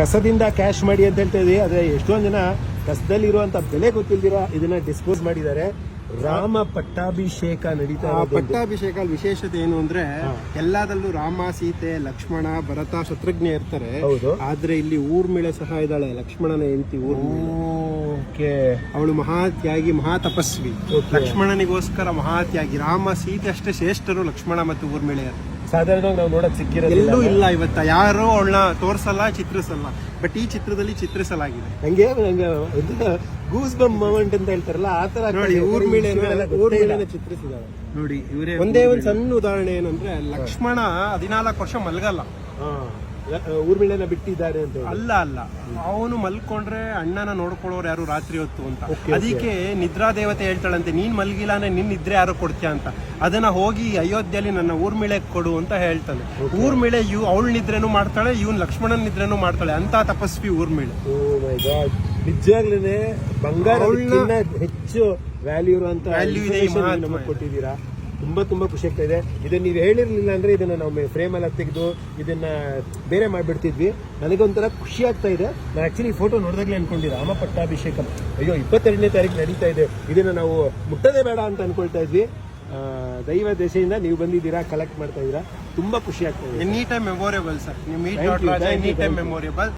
ಕಸದಿಂದ ಕ್ಯಾಶ್ ಮಾಡಿ ಅಂತ ಹೇಳ್ತಾ ಇದ್ದೀವಿ ಆದ್ರೆ ಎಷ್ಟೊಂದ್ ಜನ ಕಸದಲ್ಲಿರುವಂತ ಬೆಲೆ ಗೊತ್ತಿಲ್ದಿರ ಇದನ್ನ ಡಿಸ್ಪೋಸ್ ಮಾಡಿದ್ದಾರೆ. ರಾಮ ಪಟ್ಟಾಭಿಷೇಕ ನಡೀತಾ ಪಟ್ಟಾಭಿಷೇಕ ವಿಶೇಷತೆ ಏನು ಅಂದ್ರೆ ಎಲ್ಲದಲ್ಲೂ ರಾಮ ಸೀತೆ ಲಕ್ಷ್ಮಣ ಭರತ ಶತ್ರುಘ್ನ ಇರ್ತಾರೆ. ಆದ್ರೆ ಇಲ್ಲಿ ಊರ್ಮಿಳೆ ಸಹ ಇದ್ದಾಳೆ ಲಕ್ಷ್ಮಣನ ಹೆಂಡತಿ ಊರ್ಮಿಳೆ ಓಕೆ. ಅವಳು ಮಹಾತ್ಯಾಗಿ ಮಹಾ ತಪಸ್ವಿ ಲಕ್ಷ್ಮಣನಿಗೋಸ್ಕರ ಮಹಾತ್ಯಾಗಿ ರಾಮ ಸೀತೆ ಅಷ್ಟೇ ಶ್ರೇಷ್ಠರು ಲಕ್ಷ್ಮಣ ಮತ್ತು ಊರ್ಮಿಳೆಯರು ಸಾಧಾರಣವಾಗಿ ನಾವು ನೋಡಕ್ ಸಿಕ್ಕಿರೋದಿಲ್ಲ ಎಲ್ಲೂ ಇಲ್ಲ ಇವತ್ತ. ಯಾರು ಅವಳನ್ನ ತೋರಿಸಲ್ಲ ಚಿತ್ರಿಸಲ್ಲ. ಬಟ್ ಈ ಚಿತ್ರದಲ್ಲಿ ಚಿತ್ರಿಸಲಾಗಿದೆ. ನಂಗೆ ನಂಗೆ ಗೂಸ್ ಬಮ್ ಮೂಮೆಂಟ್ ಅಂತ ಹೇಳ್ತಾರಲ್ಲ ಆ ತರ ನೋಡಿ ಊರ್ಮಿಳೆ ಮೇಲೆ ಊರ್ಮಿಳೆನ ನೋಡಿ ಇವರೇ ಒಂದೇ ಒಂದು ಸಣ್ಣ ಉದಾಹರಣೆ ಏನಂದ್ರೆ ಲಕ್ಷ್ಮಣ ಹದಿನಾಲ್ಕು ವರ್ಷ ಮಲಗಲ್ಲ. ಊರ್ಮಿಳೆನ ಬಿಟ್ಟಿದ್ದಾರೆ ಅಂತ ಅಲ್ಲ ಅಲ್ಲ. ಅವನು ಮಲ್ಕೊಂಡ್ರೆ ಅಣ್ಣನ ನೋಡ್ಕೊಳ್ಳೋರು ಯಾರು ರಾತ್ರಿ ಹೊತ್ತು ಅಂತ. ಅದಕ್ಕೆ ನಿದ್ರಾ ದೇವತೆ ಹೇಳ್ತಾಳಂತೆ ನೀನ್ ಮಲ್ಗಿಲ್ಲ ಅಂದ್ರೆ ನಿನ್ ನಿದ್ರೆ ಯಾರು ಕೊಡ್ತೀಯ ಅಂತ. ಅದನ್ನ ಹೋಗಿ ಅಯೋಧ್ಯೆಯಲ್ಲಿ ನನ್ನ ಊರ್ಮಿಳೆ ಕೊಡು ಅಂತ ಹೇಳ್ತಾನೆ. ಊರ್ಮಿಳೆ ಇವ್ ಅವಳ ನಿದ್ರೆನು ಮಾಡ್ತಾಳೆ ಇವನ್ ಲಕ್ಷ್ಮಣನ್ ನಿದ್ರೆನು ಮಾಡ್ತಾಳೆ. ಅಂತ ತಪಸ್ವಿ ಊರ್ಮಿಳೆ. ಗಾಡ್ ನಿಜವಾಗ್ಲೂನೆ ಬಂಗಾರ ಹೆಚ್ಚು ವ್ಯಾಲ್ಯೂ ಇರುವಂತ ವ್ಯಾಲ್ಯೂ ಇದೆ. ಕೊಟ್ಟಿದ್ದೀರಾ? ತುಂಬಾ ತುಂಬ ಖುಷಿ ಆಗ್ತಾ ಇದೆ. ಇದನ್ನ ನೀವು ಹೇಳಿರ್ಲಿಲ್ಲ ಅಂದ್ರೆ ಇದನ್ನ ನಾವು ಫ್ರೇಮ್ ಎಲ್ಲ ತೆಗೆದು ಇದನ್ನ ಬೇರೆ ಮಾಡಿಬಿಡ್ತಿದ್ವಿ. ನನಗೊಂಥರ ಖುಷಿ ಆಗ್ತಾ ಇದೆ. ನಾನು ಆ್ಯಕ್ಚುಲಿ ಫೋಟೋ ನೋಡಿದಾಗಲೇ ಅನ್ಕೊಂಡಿದ್ದೆ. ರಾಮ ಪಟ್ಟಾಭಿಷೇಕ. ಅಯ್ಯೋ ಇಪ್ಪತ್ತೆರಡನೇ ತಾರೀಕು ನಡೀತಾ ಇದೆ. ಇದನ್ನ ನಾವು ಮುಟ್ಟದೇ ಬೇಡ ಅಂತ ಅನ್ಕೊಳ್ತಾ ಇದ್ವಿ. ದೈವ ದೆಸೆಯಿಂದ ನೀವು ಬಂದಿದ್ದೀರಾ ಕಲೆಕ್ಟ್ ಮಾಡ್ತಾ ಇದ್ದೀರಾ. ತುಂಬಾ ಖುಷಿ ಆಗ್ತಾ ಇದೆ. ಎನಿ ಟೈಮ್ ಮೆಮೊರೇಬಲ್ ಸರ್ ನೀವು you, ಎನಿ ಟೈಮ್ ಮೆಮೊರೇಬಲ್